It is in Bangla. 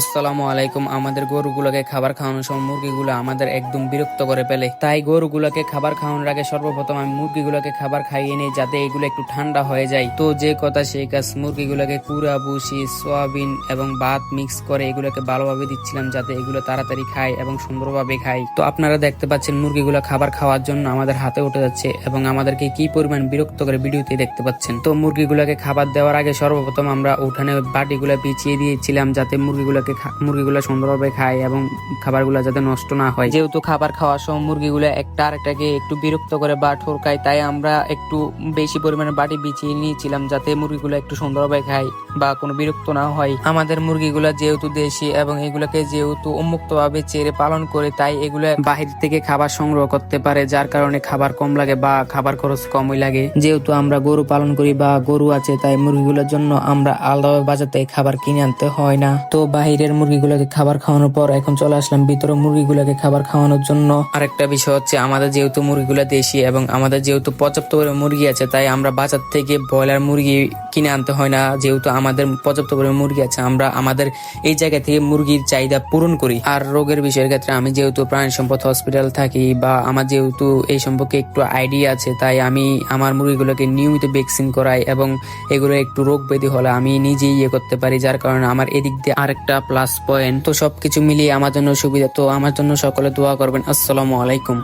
আসসালামু আলাইকুম। আমাদের গরুগুলোকে খাবার খাওয়ানোর সময় মুরগিগুলো আমাদের একদম বিরক্ত করে ফেলে। তাই গরুগুলোকে খাবার খাওয়ানোর আগে সর্বপ্রথম আমি মুরগিগুলোকে খাবার খাইয়ে নিই যাতে এগুলো একটু ঠান্ডা হয়ে যায়। তো যে কথা সেই কাজ মুরগিগুলোকে কুড়া বুসি সোয়াবিন এবং ভাত মিক্স করে এগুলোকে ভালোভাবে দিচ্ছিলাম যাতে এগুলো তাড়াতাড়ি খায় এবং সুন্দরভাবে খায়। তো আপনারা দেখতে পাচ্ছেন মুরগিগুলো খাবার খাওয়ার জন্য আমাদের হাতে উঠে যাচ্ছে এবং আমাদেরকে কি পরিমাণ বিরক্ত করে ভিডিওতে দেখতে পাচ্ছেন। তো মুরগিগুলোকে খাবার দেওয়ার আগে সর্বপ্রথম আমরা উঠানে বাটিগুলো বিছিয়ে দিয়েছিলাম যাতে মুরগিগুলোকে মুরগিগুলো সুন্দরভাবে খায় এবং খাবারগুলো যাতে নষ্ট না হয়। যেহেতু খাবার খাওয়ার সময় মুরগিগুলো একটা আরেকটাকে একটু বিরক্ত করে বা ঠোরকায় তাই আমরা একটু বেশি পরিমাণে বাটি বিছিয়ে নিয়েছিলাম যাতে মুরগিগুলো একটু সুন্দরভাবে খায় বা কোনো বিরক্ত না হয়। আমাদের মুরগিগুলো যেহেতু দেশি এবং এগুলোকে যেহেতু উন্মুক্ত ভাবে চেরে পালন করে তাই এগুলো বাহির থেকে খাবার সংগ্রহ করতে পারে যার কারণে খাবার কম লাগে বা খাবার খরচ কমই লাগে। যেহেতু আমরা গরু পালন করি বা গরু আছে তাই মুরগিগুলোর জন্য আমরা আলাদাভাবে বাজার থেকে খাবার কিনে আনতে হয় না। তো বাহিরের মুরগিগুলোকে খাবার খাওয়ানোর পর এখন চলে আসলাম ভিতরে মুরগিগুলোকে খাবার খাওয়ানোর জন্য। আরেকটা বিষয় হচ্ছে, আমাদের যেহেতু মুরগিগুলো দেশি এবং আমাদের যেহেতু পর্যাপ্ত মুরগি আছে, তাই আমরা বাজার থেকে ব্রয়লার মুরগি কিনে আনতে হয় না, যেহেতু আমাদের পর্যাপ্ত পরিমাণে মুরগি আছে, আমরা আমাদের এই জায়গা থেকে মুরগির চাহিদা পূরণ করি। আর রোগের বিষয়ের ক্ষেত্রে আমি যেহেতু প্রাণী সম্পদ হসপিটাল থাকি বা আমার যেহেতু এই সম্পর্কে একটু আইডিয়া আছে, তাই আমি আমার মুরগিগুলোকে নিয়মিত ভ্যাকসিন করাই এবং এগুলো একটু রোগ ব্যাধি হলে আমি নিজেই ইয়ে করতে পারি, যার কারণে আমার এদিক দিয়ে আরেকটা প্লাস পয়েন্ট তো সবকিছু মিলিয়ে আমার জন্য সুবিধা, তো আমার জন্য সকলে দোয়া করবেন। আসসালামু আলাইকুম।